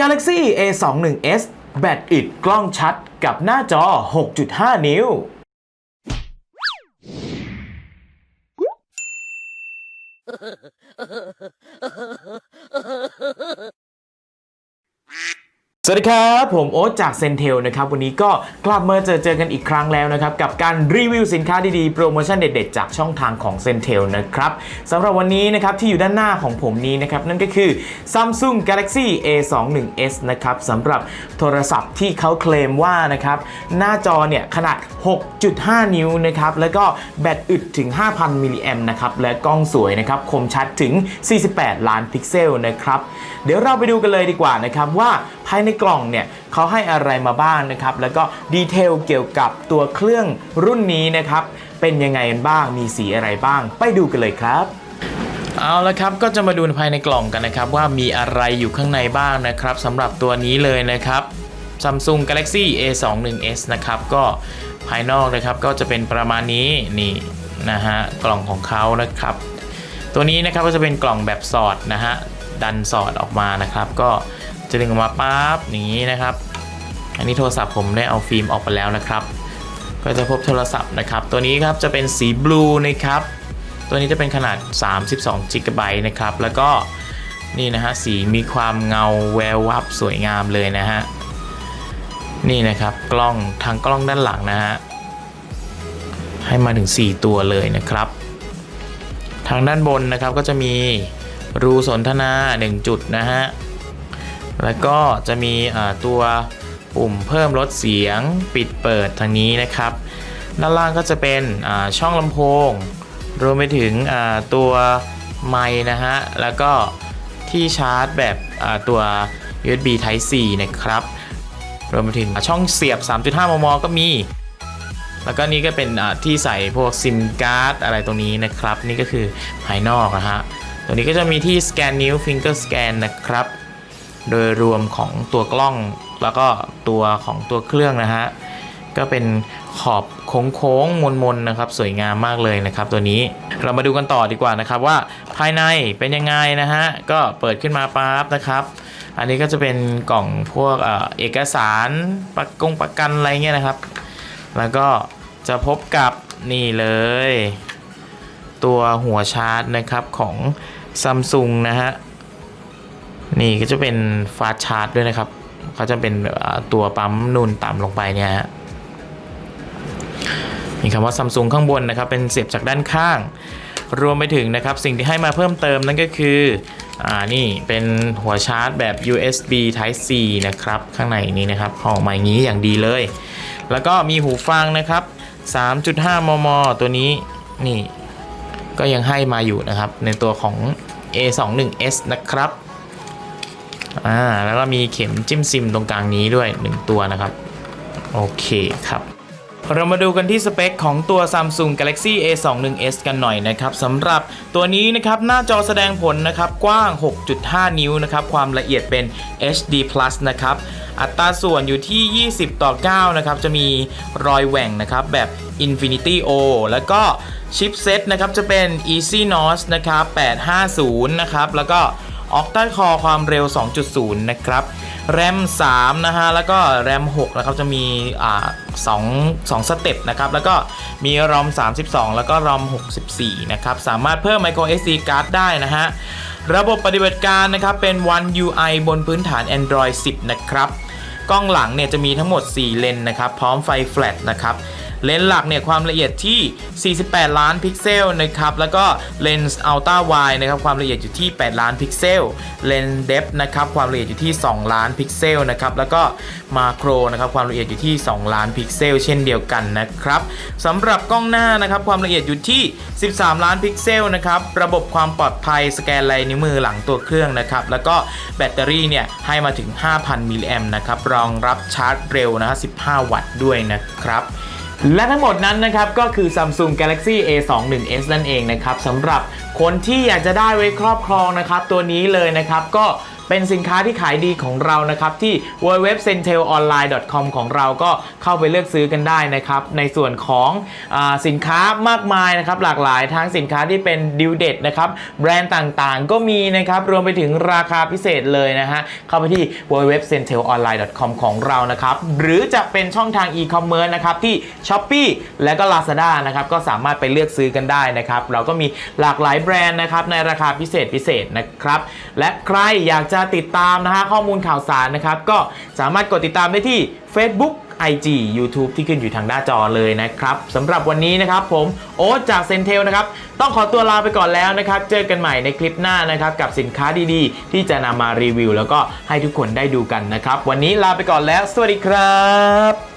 Galaxy A21s แบตอิดกล้องชัดกับหน้าจอ 6.5 นิ้ว สวัสดีครับ ผมโอ๊ตจากเซนเทลนะครับ วันนี้ก็กลับมาเจอเจอกันอีกครั้งแล้วนะครับ กับการรีวิวสินค้าดีๆ โปรโมชั่นเด็ดๆ จากช่องทางของเซนเทลนะครับสำหรับวันนี้นะครับที่อยู่ด้านหน้าของผมนี้นะครับ นั่นก็คือ Samsung Galaxy A21s นะครับสำหรับโทรศัพท์ที่เขาเคลมว่านะครับ หน้าจอเนี่ยขนาด 6.5 นิ้วนะครับ แล้วก็แบตอึดถึง 5,000 มิลลิแอมนะครับและกล้องสวยนะครับคมชัดถึง 48 ล้านพิกเซลนะครับเดี๋ยวเราไปดูกันเลยดีกว่านะครับว่าภายในกล่องเนี่ยเขาให้อะไรมาบ้างนะครับแล้วก็ดีเทลเกี่ยวกับตัวเครื่องรุ่นนี้นะครับเป็นยังไงกันบ้างมีสีอะไรบ้าง ไปดูกันเลยครับเอาละครับก็จะมาดูภายในกล่องกันนะครับ ว่ามีอะไรอยู่ข้างในบ้างนะครับสำหรับตัวนี้เลยนะครับ Samsung Galaxy A21s นะครับก็ภายนอกนะครับก็จะเป็นประมาณนี้นี่นะฮะกล่องของเขานะครับ ตัวนี้นะครับก็จะเป็นกล่องแบบสอดนะฮะดันสอดออกมานะครับ ก็ จะดึงออกมาปั๊บอย่างนี้นะครับ อันนี้โทรศัพท์ผมได้เอาฟิล์มออกไปแล้วนะครับ ก็จะพบโทรศัพท์นะครับ ตัวนี้ครับจะเป็นสีบลูนะครับ ตัวนี้จะเป็นขนาด 32 g b นะครับ แล้วก็นี่นะฮะสีมีความเงาแวววับสวยงามเลยนะฮะ นี่นะครับกล้องทางกล้องด้านหลังนะฮะ ให้มาถึง 4 ตัวเลยนะครับ ทางด้านบนนะครับก็จะมีรูสนทนา 1 จุดนะฮะ แล้วก็จะมีตัวปุ่มเพิ่มลดเสียงปิดเปิดทางนี้นะครับ ด้านล่างก็จะเป็นช่องลำโพง รวมไปถึงตัวไมค์นะฮะ แล้วก็ที่ชาร์จแบบตัว USB Type C นะครับ รวมไปถึงช่องเสียบ 3.5 มม ก็มี แล้วก็นี่ก็เป็นที่ใส่พวกซิมการ์ดอะไรตรงนี้นะครับ นี่ก็คือภายนอกนะฮะ ตัวนี้ก็จะมีที่สแกนนิ้ว Finger Scan นะครับ โดยรวมของตัวกล้องแล้วก็ตัวของตัวเครื่องนะฮะก็เป็นขอบโค้งๆมนๆนะครับ สวยงามมากเลยนะครับ ตัวนี้เรามาดูกันต่อดีกว่านะครับว่าภายในเป็นยังไงนะฮะก็เปิดขึ้นมาปั๊บนะครับ อันนี้ก็จะเป็นกล่องพวกเอกสารประกงประกันอะไรเงี้ยนะครับ แล้วก็จะพบกับนี่เลย ตัวหัวชาร์จนะครับของซัมซุงนะฮะ นี่ก็จะเป็นฟาสชาร์จด้วยนะครับเขาจะเป็นตัวปั๊มนูนต่ำลงไปเนี่ยมีคำว่าซัมซุงข้างบนนะครับ เป็นเสียบจากด้านข้าง รวมไปถึงนะครับ สิ่งที่ให้มาเพิ่มเติมนั่นก็คืออ่านี่เป็นหัวชาร์จแบบ USB Type C นะครับ ข้างในนี้นะครับออกมาอย่างนี้อย่างดีเลย แล้วก็มีหูฟังนะครับ 3.5 มม ตัวนี้นี่ก็ยังให้มาอยู่นะครับ ในตัวของ A21s นะครับ อ่าแล้วก็มีเข็มจิ้มซิมตรงกลางนี้ด้วย 1 ตัวนะครับ โอเคครับเรามาดูกันที่สเปคของตัว Samsung Galaxy A21s กันหน่อยนะครับสำหรับตัวนี้นะครับหน้าจอแสดงผลนะครับกว้าง 6.5 นิ้วนะครับความละเอียดเป็น HD Plus นะครับอัตราส่วนอยู่ที่ 20 ต่อ 9 นะครับ จะมีรอยแหว่งนะครับแบบ Infinity O แล้วก็ชิปเซตนะครับจะเป็น Exynos นะครับ850 นะครับแล้วก็ Octa Core ความเร็ว 2.0 นะครับ แรม 3 นะฮะ แล้วก็แรม 6 นะครับ จะมีอ่า2 2สเต็ปนะครับ แล้วก็มีรอม 32 แล้วก็รอม 64 นะครับ สามารถเพิ่ม micro SD card ได้นะฮะ ระบบปฏิบัติการนะครับ เป็น One UI บนพื้นฐาน Android 10 นะครับ กล้องหลังเนี่ยจะมีทั้งหมด 4 เลนนะครับ พร้อมไฟแฟลชนะครับ เลนส์หลักเนี่ยความละเอียดที่ 48 ล้านพิกเซลนะครับแล้วก็เลนส์อัลตร้าไวนะครับความละเอียดอยู่ที่ 8 ล้านพิกเซลเลนส์เดฟนะครับความละเอียดอยู่ที่ 2 ล้านพิกเซลนะครับแล้วก็มาโครนะครับความละเอียดอยู่ที่ 2 ล้านพิกเซลเช่นเดียวกันนะครับสำหรับกล้องหน้านะครับความละเอียดอยู่ที่ 13 ล้านพิกเซลนะครับระบบความปลอดภัยสแกนลายนิ้วมือหลังตัวเครื่องนะครับแล้วก็แบตเตอรี่เนี่ยให้มาถึง 5,000 มิลลิแอมนะครับรองรับชาร์จเร็วนะฮะ15 วัตต์ด้วยนะครับ และทั้งหมดนั้นนะครับก็คือ Samsung Galaxy A21s นั่นเองนะครับสำหรับ คนที่อยากจะได้ไว้ครอบครองนะครับ ตัวนี้เลยนะครับก็เป็นสินค้าที่ขายดีของเรานะครับ ที่ www.centelonline.com ของเราก็เข้าไปเลือกซื้อกันได้นะครับ ในส่วนของอสินค้ามากมายนะครับ หลากหลายทั้งสินค้าที่เป็นดิวเด็ดนะครับ แบรนด์ต่างๆ ก็มีนะครับ รวมไปถึงราคาพิเศษเลยนะฮะ เข้าไปที่ www.centelonline.com ของเรานะครับ หรือจะเป็นช่องทาง e-commerce นะครับที่ Shopee และก็ Lazada นะครับก็สามารถไปเลือกซื้อกันได้นะครับเราก็มีหลากหลายแบรนด์นะครับในราคาพิเศษพิเศษนะครับ และใครอยากจะติดตามนะฮะข้อมูลข่าวสารนะครับ ก็สามารถกดติดตามได้ที่ Facebook IG YouTube ที่ขึ้นอยู่ทางหน้าจอเลยนะครับสำหรับวันนี้นะครับผมโอ๊ตจากเซนเทลนะครับต้องขอตัวลาไปก่อนแล้วนะครับ เจอกันใหม่ในคลิปหน้านะครับ กับสินค้าดีๆ ที่จะนำมารีวิว แล้วก็ให้ทุกคนได้ดูกันนะครับ วันนี้ลาไปก่อนแล้ว สวัสดีครับ